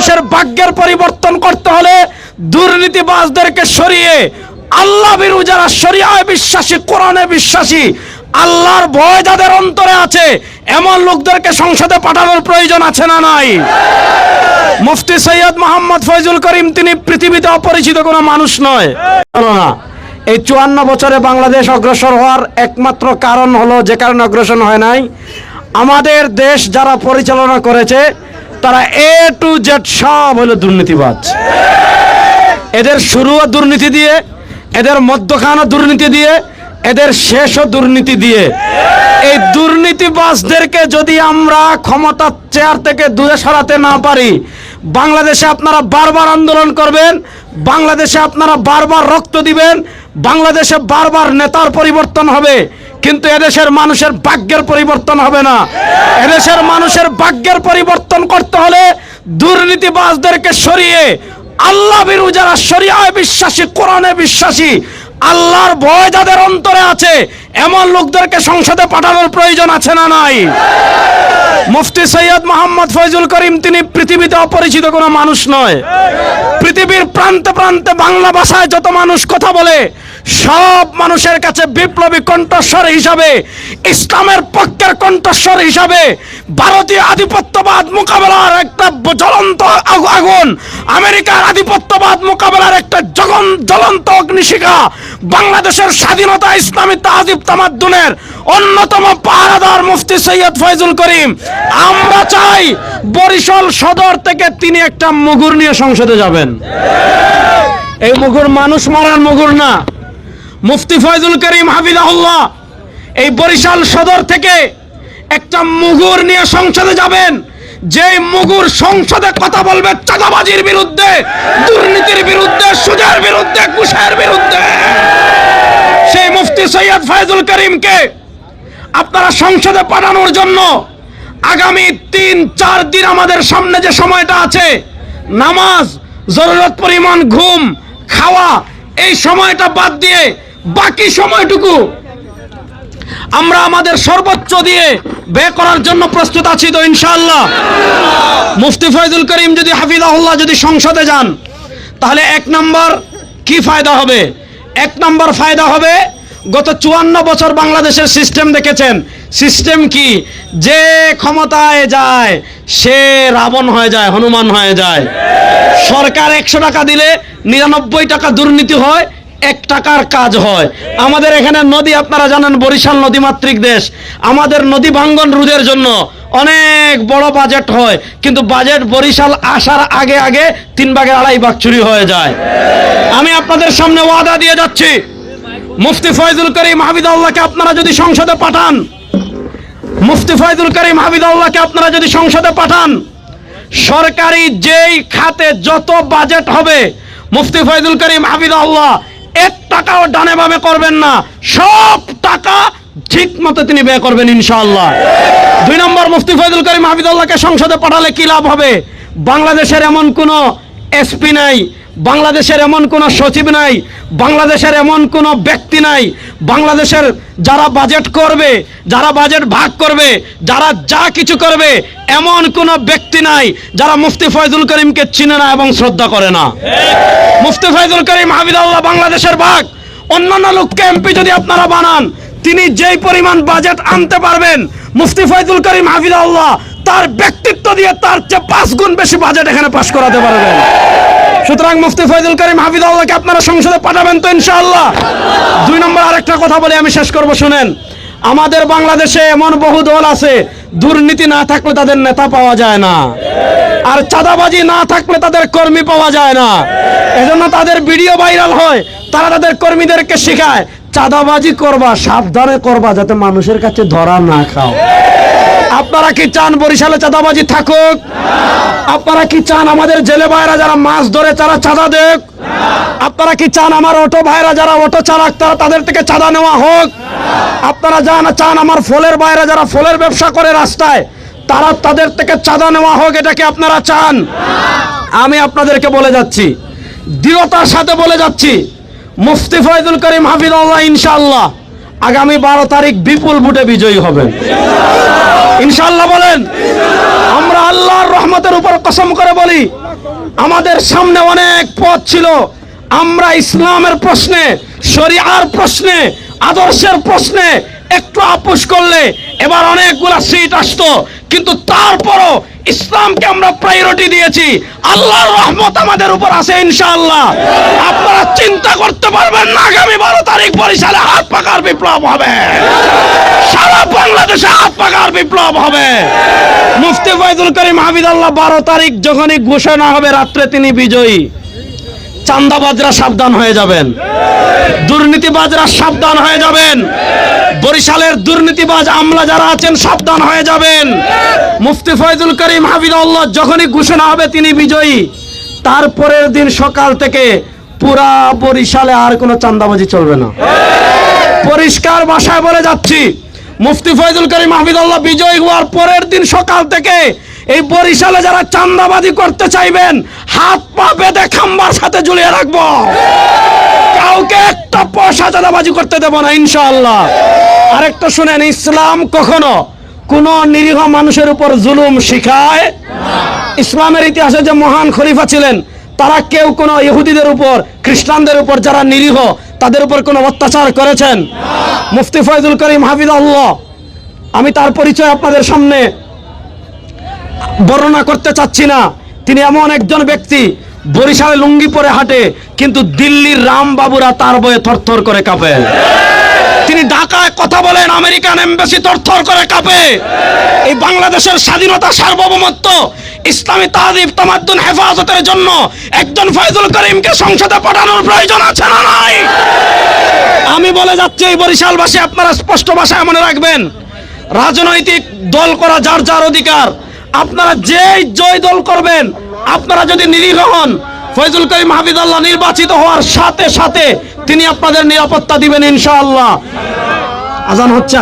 মানুষের ভাগ্যের পরিবর্তন করতে হলে দুর্নীতিবাজদেরকে সরিয়ে আল্লাহ বিরু যারা শরিয়ায় বিশ্বাসী, কোরআনে বিশ্বাসী, আল্লাহর ভয় যাদের অন্তরে আছে, এমন লোকদেরকে সংসদে পাঠানোর প্রয়োজন আছে না নাই? মুফতি সৈয়দ মোহাম্মদ ফয়জুল করিম, তিনি পৃথিবীতে অপরিচিত কোনো মানুষ নয়। এই চুয়ান্ন বছরে বাংলাদেশ অগ্রসর হওয়ার একমাত্র কারণ হলো, যে কারণে অগ্রসর হয় নাই, আমাদের দেশ যারা পরিচালনা করেছে তারা এ টু জেড সব হলো দুর্নীতিবাজ। এদের শুরুও দুর্নীতি দিয়ে, এদের মধ্যখানও দুর্নীতি দিয়ে, এদের শেষও দুর্নীতি দিয়ে। এই দুর্নীতিবাজদেরকে যদি আমরা ক্ষমতার চেয়ার থেকে দূরে সরাতে না পারি, বাংলাদেশে আপনারা বারবার আন্দোলন করবেন, বাংলাদেশে আপনারা বারবার রক্ত দিবেন, বাংলাদেশে বারবার নেতার পরিবর্তন হবে, কিন্তু এদেশের মানুষের ভাগ্যের পরিবর্তন হবে না। এদেশের মানুষের ভাগ্যের পরিবর্তন করতে হলে দুর্নীতিবাজদেরকে সরিয়ে আল্লাহ বিরু যারা বিশ্বাসী, কোরআনে বিশ্বাসী আল্লাহর ভয় যাদের অন্তরে আছে, এমন লোকদেরকে সংসদে পাঠানোর প্রয়োজন আছে না নাই? মুফতি সৈয়দ মোহাম্মদ ফয়জুল করিম, তিনি পৃথিবীতে অপরিচিত কোনো মানুষ নয়। পৃথিবীর প্রান্তে প্রান্তে বাংলা ভাষায় যত মানুষ কথা বলে, সব মানুষের কাছে বিপ্লবী কণ্ঠস্বর হিসাবে, ইসলামের পক্ষের কণ্ঠস্বর হিসাবে, ভারতীয় আধিপত্যবাদ মোকাবেলার একটা জ্বলন্ত আগ- আগুন, আমেরিকার আধিপত্যবাদ মোকাবেলার একটা জগন জ্বলন্ত অগ্নিশিখা বাংলাদেশের স্বাধীনতা, ইসলামী তাজিব তামাদ্দুনের অন্যতম পাহারাদার মুফতি সৈয়দ ফয়জুল করিম। আমরা চাই বরিশাল সদর থেকে তিনি একটা মুগুর নিয়ে সংসদে যাবেন। এই মুগুর মানুষ মারার মুগুর না। মুফতি ফয়জুল করিম হাফিজাহুল্লাহ, এই বরিশাল সদর থেকে একটা মুগুর নিয়ে সংসদে যাবেন। যে মুগুর সংসদে কথা বলবে চাঁদাবাজির বিরুদ্ধে, দুর্নীতির বিরুদ্ধে, সুদের বিরুদ্ধে ঘুষের বিরুদ্ধে। সেই মুফতি সৈয়দ ফয়জুল করিমকে আপনারা সংসদে পাঠানোর জন্য আগামী তিন, চার দিন আমাদের সামনে যে সময়টা আছে, নামাজ, জরুরত পরিমাণ, ঘুম, খাওয়া, এই সময়টা বাদ দিয়ে বাকি সময়টুকু আমরা আমাদের সর্বোচ্চ দিয়ে ব্যয় করার জন্য প্রস্তুত আছি তো ইনশাআল্লাহ। মুফতি ফয়জুল করিম যদি হাফিজাহুল্লাহ যদি সংসদে যান, তাহলে এক নম্বর কি ফায়দা হবে? এক নম্বর ফায়দা হবে, গত চুয়ান্ন বছর বাংলাদেশের সিস্টেম দেখেছেন। সিস্টেম কি? যে ক্ষমতায় যায়, সে রাবণ হয়ে যায়, হনুমান হয়ে যায়। সরকার একশো টাকা দিলে নিরানব্বই টাকা দুর্নীতি হয় এক টাকার কাজ হয়। আমাদের এখানে নদী, আপনারা জানেন, বরিশাল নদীমাতৃক দেশ। আমাদের নদী ভাঙ্গন রোধের জন্য অনেক বড় বাজেট হয়। কিন্তু বাজেট বরিশাল আসার আগে আগে তিন ভাগের আড়াই ভাগ চুরি হয়ে যায়। আমি আপনাদের সামনে ওয়াদা দিয়ে যাচ্ছি। মুফতি ফয়জুল করিম হাবিদাল্লাহকে আপনারা যদি সংসদে পাঠান, মুফতি ফয়জুল করিম হাবিদাল্লাহকে আপনারা যদি সংসদে পাঠান, সরকারি যেই খাতে যত বাজেট হবে, মুফতি ফয়জুল করিম হাবিদাল্লাহ এক টাকাও ডানে ভাবে করবেন না। সব টাকা ঠিক মতো তিনি ব্যয় করবেন ইনশাআল্লাহ। দুই নম্বর মুফতি ফয়দুল করিম হাবিদুল্লাহকে সংসদে পাঠালে কি লাভ হবে? বাংলাদেশের এমন কোনো এসপি নাই। বাংলাদেশের এমন কোনো সচিব নাই, বাংলাদেশের এমন কোনো ব্যক্তি নাই, বাংলাদেশের যারা বাজেট করবে, যারা বাজেট ভাগ করবে, যারা যা কিছু করবে, এমন কোনো ব্যক্তি নাই যারা মুফতি ফয়জুল করিমকে চিনে না এবং শ্রদ্ধা করে না। মুফতি ফয়জুল করিম হাবিদাল্লাহ বাংলাদেশের ভাগ, অন্যান্য লোককে এমপি যদি আপনারা বানান, তিনি যেই পরিমাণ বাজেট আনতে পারবেন, মুফতি ফয়জুল করিম হাফিজাল্লাহ তার ব্যক্তিত্ব দিয়ে তার চেয়ে পাঁচ গুণ বেশি বাজেট এখানে পাশ করাতে পারবেন। সুতরাং মুফতি ফয়জুল করিম হাফিজাল্লাহকে আপনারা সংসদে পাঠাবেন তো ইনশাআল্লাহ। দুই নম্বর আরেকটা কথা বলে, আমি শেষ করব, শুনেন। আমাদের বাংলাদেশে এমন বহু দল আছে, দুর্নীতি না থাকলে তাদের নেতা পাওয়া যায় না। আর চাঁদাবাজি না থাকলে তাদের কর্মী পাওয়া যায় না। এজন্য তাদের ভিডিও ভাইরাল হয়, তারা তাদের কর্মীদেরকে শেখায়, চাঁদাবাজি করবা, সাবধানে করবা, যাতে মানুষের কাছে ধরা না খাও। আপনারা কি চান বরিশালে চাঁদাবাজি থাকুক? আপনারা কি চান আমাদের জেলে ভাইরা যারা মাছ ধরে তারা চাঁদা দেখ আপনারা কি চান আমার অটো ভাইরা যারা অটো চালাক তারা তাদের থেকে চাঁদা নেওয়া হোক? আপনারা যান, চান আমার ফলের ভাইরা যারা ফলের ব্যবসা করে রাস্তায়, তারা তাদের থেকে চাঁদা নেওয়া হোক, এটা কি আপনারা চান? আমি আপনাদেরকে বলে যাচ্ছি, দৃঢ়তার সাথে বলে যাচ্ছি, মুফতি ফয়জুল করিম হাফিজুল্লাহ ইনশাআল্লাহ, আগামী বারো তারিখ বিপুল ভোটে বিজয়ী হবেন। ইনশাআল্লাহ বলেন। আমরা আল্লাহর রহমতের উপর কসম করে বলি, আমাদের সামনে অনেক পথ ছিল। আমরা ইসলামের প্রশ্নে, শরিয়ার প্রশ্নে, আদর্শের প্রশ্নে একটু আপোষ করলে এবার অনেকগুলা সিট আসতো। কিন্তু তারপরও ইসলামকে আমরা প্রায়োরিটি দিয়েছি। আল্লাহর রহমত আমাদের উপর আছে ইনশাআল্লাহ। আপনারা চিন্তা করতে পারবেন না, আগামী বারো তারিখ বরিশালে হাত পাকার বিপ্লব হবে। সারা বাংলাদেশে হাত পাকার বিপ্লব হবে। মুফতি ফয়জুল করিম হাবিদাল্লাহ বারো তারিখ যখনই ঘোষণা হবে, রাত্রে তিনি বিজয়ী। চান্দাবাজরা সাবধান হয়ে যাবেন। দুর্নীতিবাজরা সাবধান হয়ে যাবেন। বরিশালের দুর্নীতিবাজ আমলা যারা আছেন, সাবধান হয়ে যাবেন। মুফতি ফয়জুল করিম হাবিদাল্লাহ যখনই ঘোষণা হবে তিনি বিজয়ী। তারপরের দিন সকাল থেকে পুরা বরিশালে আর কোনো চান্দাবাজি চলবে না। পরিষ্কার ভাষায় বলে যাচ্ছি, মুফতি ফয়জুল করিম মাহমুদুল্লাহ বিজয়ী হওয়ার পরের দিন সকাল থেকে এই বরিশালে যারা চান্দাবাজি করতে চাইবেন, হাত পা বেঁধে খাম্বার সাথে ঝুলিয়ে রাখব। কাউকে একটা পয়সা চাঁদাবাজি করতে দেবো না, ইনশাআল্লাহ। আরেকটা শুনেন, ইসলাম কখনো কোন নিরীহ মানুষের উপর জুলুম শিখায়? ইসলামের ইতিহাসে যে মহান খলিফা ছিলেন, তারা কেউ কোনো ইহুদিদের উপর, খ্রিস্টানদের উপর যারা নিরীহ, তাদের উপর কোনো অত্যাচার করেছেন? মুফতি ফয়জুল করিম হাফিজ আল্লাহ আমি তার পরিচয় আপনাদের সামনে বর্ণনা করতে চাচ্ছি না। তিনি এমন একজন ব্যক্তি, বরিশালে লুঙ্গি পরে হাঁটে, কিন্তু দিল্লির রামবাবুরা তার বয়ে থরথর করে কাঁপে তিনি ঢাকায় কথা বলেন, আমেরিকান এমবাসি থরথর করে কাঁপে। এই বাংলাদেশের স্বাধীনতা সার্বভৌমত্ব, ইসলামী তাদিব তামাদ্দুন হেফাজতের জন্য একজন ফয়জুল করিমকে সংসদে পাঠানোর প্রয়োজন আছে না নাই? আমি বলে যাচ্ছি, এই বরিশালবাসী আপনারা স্পষ্ট ভাষায় মনে রাখবেন, রাজনৈতিক দল করা যার যার অধিকার, আপনারা যেই জয় দল করবেন, আপনারা যদি নিরীহ হন ফয়জুল করিম হাফিজাল্লাহ নির্বাচিত হওয়ার সাথে সাথে তিনি আপনাদের নিরাপত্তা দিবেন ইনশাআল্লাহ। আজান হচ্ছে